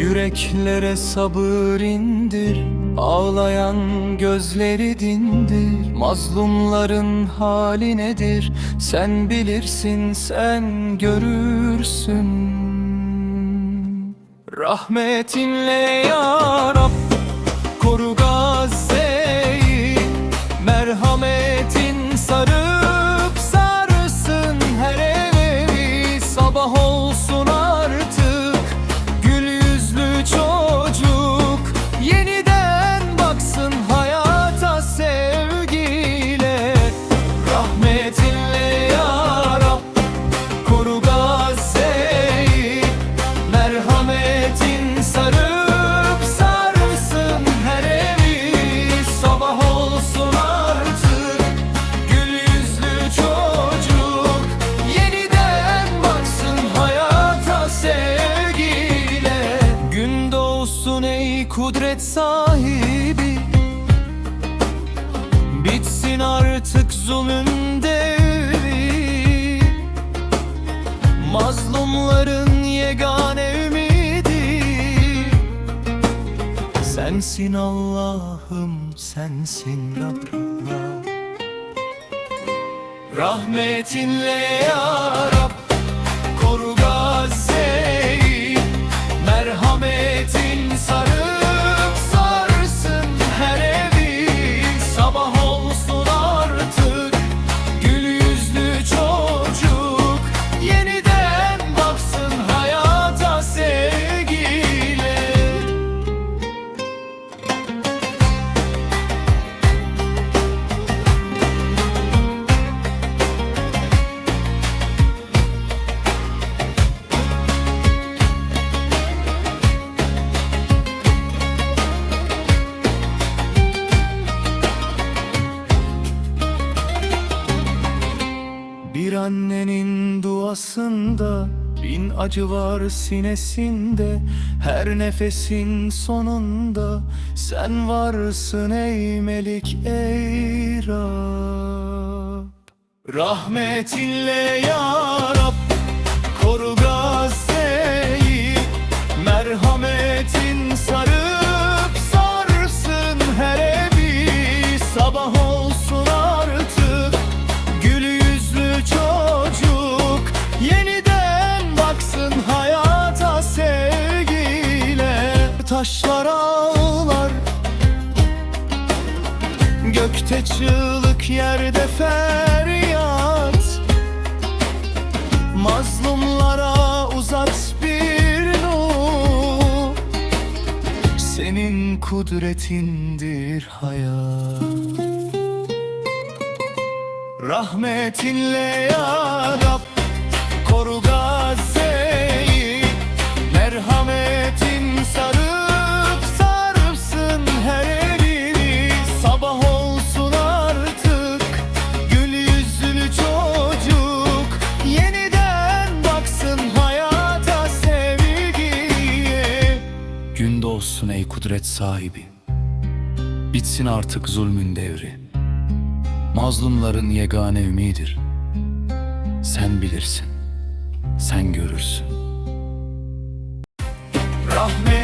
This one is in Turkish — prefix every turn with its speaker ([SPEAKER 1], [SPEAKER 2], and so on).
[SPEAKER 1] yüreklere sabır indir Ağlayan gözleri dindir. Mazlumların hali nedir? Sen bilirsin sen görürsün. Rahmetinle ya Rab kudret sahibi. Bitsin artık zulüm devri Mazlumların yegane ümidi. Sensin Allah'ım sensin Rabbim. Rahmetinle ya Bir annenin duasında Bin acı var sinesinde Her nefesin sonunda Sen varsın ey melik ey Rab. Rahmetinle ya Taşlar ağlar. Gökte çığlık yerde feryat. Mazlumlara uzat bir nur. Senin kudretindir hayat. Rahmetinle ya Rab ey kudret sahibi Bitsin artık zulmün devri Mazlumların yegane ümidir. Sen bilirsin, sen görürsün. Rahmet